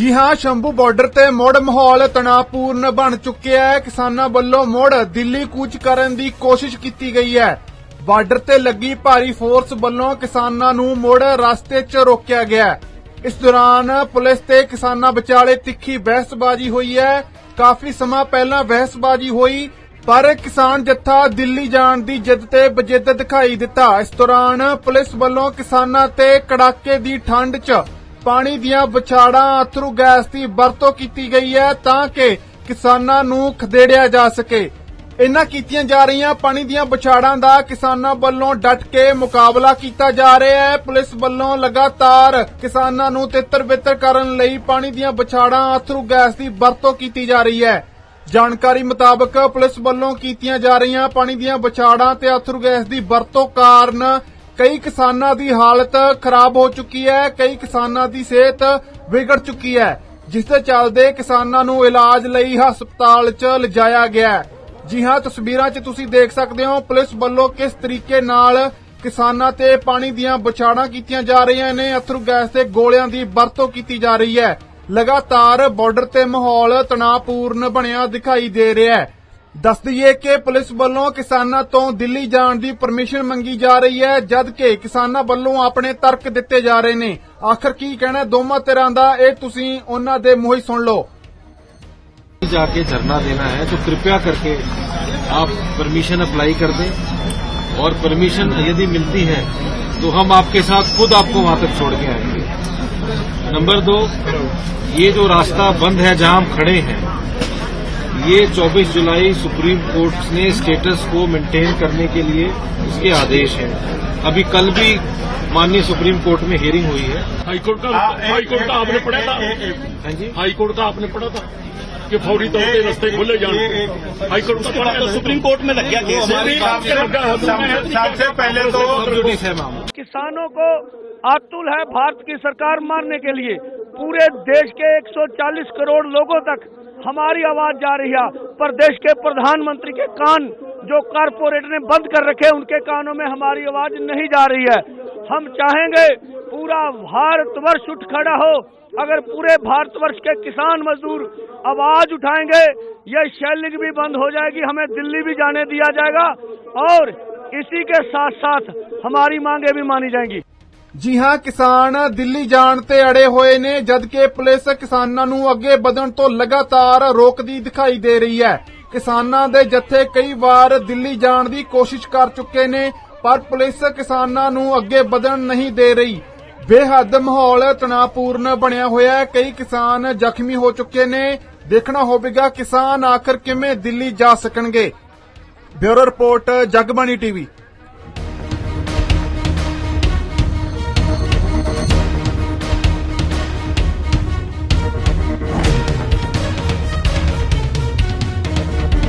ਜੀ ਹਾਂ, ਸ਼ੰਭੂ ਬਾਰਡਰ ਤੇ ਮੁੜ ਮਾਹੌਲ ਤਣਾਅਪੂਰਨ ਬਣ ਚੁੱਕਿਆ ਹੈ। ਕਿਸਾਨਾਂ ਵੱਲੋਂ ਮੁੜ ਦਿੱਲੀ ਕੂਚ ਕਰਨ ਦੀ ਕੋਸ਼ਿਸ਼ ਕੀਤੀ ਗਈ ਹੈ। ਬਾਰਡਰ ਤੇ ਲੱਗੀ ਭਾਰੀ ਫੋਰਸ ਵੱਲੋਂ ਕਿਸਾਨਾਂ ਨੂੰ ਮੁੜ ਰਸਤੇ 'ਚ ਰੋਕਿਆ ਗਿਆ ਇਸ ਦੌਰਾਨ ਪੁਲਿਸ ਤੇ ਕਿਸਾਨਾਂ ਵਿਚਾਲੇ ਤਿੱਖੀ ਬਹਿਸਬਾਜ਼ੀ ਹੋਈ ਹੈ। ਕਾਫੀ ਸਮਾਂ ਪਹਿਲਾਂ ਬਹਿਸਬਾਜ਼ੀ ਹੋਈ, ਪਰ ਕਿਸਾਨ ਜੱਥਾ ਦਿੱਲੀ ਜਾਣ ਦੀ ਜਿੱਦ ਤੇ ਬਜਿੱਦ ਦਿਖਾਈ ਦਿੱਤਾ। ਇਸ ਦੌਰਾਨ ਪੁਲਿਸ ਵੱਲੋਂ ਕਿਸਾਨਾਂ ਤੇ ਕੜਾਕੇ ਦੀ ਠੰਡ 'ਚ ਪਾਣੀ ਦੀਆਂ ਵਿਛਾੜਾਂ ਅਥਰੂ ਗੈਸ ਦੀ ਵਰਤੋਂ ਕੀਤੀ ਗਈ ਹੈ ਤਾਂ ਕਿ ਕਿਸਾਨਾਂ ਨੂੰ ਖਦੇੜਿਆ ਜਾ ਸਕੇ। ਇਨ੍ਹਾਂ ਕੀਤੀਆਂ ਜਾ ਰਹੀਆਂ ਪਾਣੀ ਦੀਆਂ ਵਿਛਾੜਾਂ ਦਾ ਕਿਸਾਨਾਂ ਵੱਲੋਂ ਡਟ ਕੇ ਮੁਕਾਬਲਾ ਕੀਤਾ ਜਾ ਰਿਹਾ ਹੈ। ਪੁਲਿਸ ਵੱਲੋਂ ਲਗਾਤਾਰ ਕਿਸਾਨਾਂ ਨੂੰ ਤਿੱਤਰ-ਬਿੱਤਰ ਕਰਨ ਲਈ ਪਾਣੀ ਦੀਆਂ ਵਿਛਾੜਾਂ ਅਥਰੂ ਗੈਸ ਦੀ ਵਰਤੋਂ ਕੀਤੀ ਜਾ ਰਹੀ ਹੈ। ਜਾਣਕਾਰੀ ਮੁਤਾਬਕ ਪੁਲਿਸ ਵੱਲੋਂ ਕੀਤੀਆਂ ਜਾ ਰਹੀਆਂ ਪਾਣੀ ਦੀਆਂ ਵਿਛਾੜਾਂ ਤੇ ਅਥਰੂ ਗੈਸ ਦੀ ਵਰਤੋਂ ਕਾਰਨ ਕਈ ਕਿਸਾਨਾਂ ਦੀ ਹਾਲਤ ਖਰਾਬ ਹੋ ਚੁੱਕੀ ਹੈ, ਕਈ ਕਿਸਾਨਾਂ ਦੀ ਸਿਹਤ ਵਿਗੜ ਚੁੱਕੀ ਹੈ। ਜਿਸ ਦੇ ਚੱਲਦੇ ਕਿਸਾਨਾਂ ਨੂੰ ਇਲਾਜ ਲਈ ਹਸਪਤਾਲ 'ਚ ਲਿਜਾਇਆ ਗਿਆ ਜੀ ਹਾਂ, ਤਸਵੀਰਾਂ 'ਚ ਤੁਸੀਂ ਦੇਖ ਸਕਦੇ ਹੋ, ਪੁਲਿਸ ਵੱਲੋਂ ਕਿਸ ਤਰੀਕੇ ਨਾਲ ਕਿਸਾਨਾਂ ਤੇ ਪਾਣੀ ਦੀਆਂ ਵਿਛਾੜਾਂ ਕੀਤੀਆਂ ਜਾ ਰਹੀਆਂ ਨੇ, ਅਥਰੂ ਗੈਸ ਤੇ ਗੋਲਿਆਂ ਦੀ ਵਰਤੋਂ ਕੀਤੀ ਜਾ ਰਹੀ ਹੈ। ਲਗਾਤਾਰ ਬਾਰਡਰ ਤੇ ਮਾਹੌਲ ਤਣਾਅਪੂਰਨ ਬਣਿਆ ਦਿਖਾਈ ਦੇ ਰਿਹਾ ਹੈ। ਦੱਸ ਦਈਏ ਕਿ ਪੁਲਿਸ ਵੱਲੋਂ ਕਿਸਾਨਾਂ ਤੋਂ ਦਿੱਲੀ ਜਾਣ ਦੀ ਪਰਮਿਸ਼ਨ ਮੰਗੀ ਜਾ ਰਹੀ ਹੈ ਜਦ ਕਿ ਕਿਸਾਨਾਂ ਵੱਲੋਂ ਆਪਣੇ ਤਰਕ ਦਿੱਤੇ ਜਾ ਰਹੇ ਨੇ ਆਖਰ ਕੀ ਕਹਿਣਾ ਦੋਵਾਂ ਧਿਰਾਂ ਦਾ ਇਹ ਤੁਸੀਂ ਉਹਨਾਂ ਦੇ ਮੂੰਹ ਹੀ ਸੁਣ ਲਓ जाके धरना देना है तो कृपया करके आप परमिशन अप्लाई कर दें और परमिशन यदि मिलती है तो हम आपके साथ खुद आपको वहां तक छोड़ के आएंगे नंबर दो ये जो रास्ता बंद है जहां हम खड़े हैं ये 24 जुलाई सुप्रीम कोर्ट ने स्टेटस को मेंटेन करने के लिए उसके आदेश हैं। अभी कल भी माननीय सुप्रीम कोर्ट में हियरिंग हुई है। हाईकोर्ट का हाईकोर्ट का आपने पढ़ा था? हाँ जी। हाईकोर्ट का आपने पढ़ा था कि फौरी तौर पे रस्ते खोले जाने हाईकोर्ट का पढ़ा था? सुप्रीम कोर्ट में लग गया केस। आपके लगा है। सबसे पहले तो है किसानों को आतुल है भारत की सरकार मारने के लिए। पूरे देश के 140 करोड़ लोगों तक हमारी आवाज़ जा रही है। पर देश के प्रधानमंत्री के कान जो कारपोरेट ने बंद कर रखे उनके कानों में हमारी आवाज़ नहीं जा रही है। हम चाहेंगे पूरा भारतवर्ष उठ खड़ा हो। अगर पूरे भारतवर्ष के किसान मजदूर आवाज़ उठाएँगे ये शैलिंग भी बंद हो जाएगी, हमें दिल्ली भी जाने दिया जाएगा और इसी के साथ साथ हमारी मांगे भी मानी जाएँगी। ਜੀ ਹਾਂ, ਕਿਸਾਨ ਦਿੱਲੀ ਜਾਣ ਤੇ ਅੜੇ ਹੋਏ ਨੇ, ਜਦਕਿ ਪੁਲਿਸ ਕਿਸਾਨਾਂ ਨੂੰ ਅੱਗੇ ਵਧਣ ਤੋਂ ਲਗਾਤਾਰ ਰੋਕਦੀ ਦਿਖਾਈ ਦੇ ਰਹੀ ਹੈ। ਕਿਸਾਨਾਂ ਦੇ ਜਥੇ ਕਈ ਵਾਰ ਦਿੱਲੀ ਜਾਣ ਦੀ ਕੋਸ਼ਿਸ਼ ਕਰ ਚੁੱਕੇ ਨੇ, ਪਰ ਪੁਲਿਸ ਕਿਸਾਨਾਂ ਨੂੰ ਅੱਗੇ ਵਧਣ ਨਹੀਂ ਦੇ ਰਹੀ। ਬੇਹੱਦ ਮਾਹੌਲ ਤਣਾਅਪੂਰਨ ਬਣਿਆ ਹੋਇਆ ਹੈ। ਕਈ ਕਿਸਾਨ ਜ਼ਖਮੀ ਹੋ ਚੁੱਕੇ ਨੇ। ਦੇਖਣਾ ਹੋਵੇਗਾ ਕਿਸਾਨ ਆਖਰ ਕਿਵੇਂ ਦਿੱਲੀ ਜਾ ਸਕਣਗੇ। Bureau report, Jagbani TV.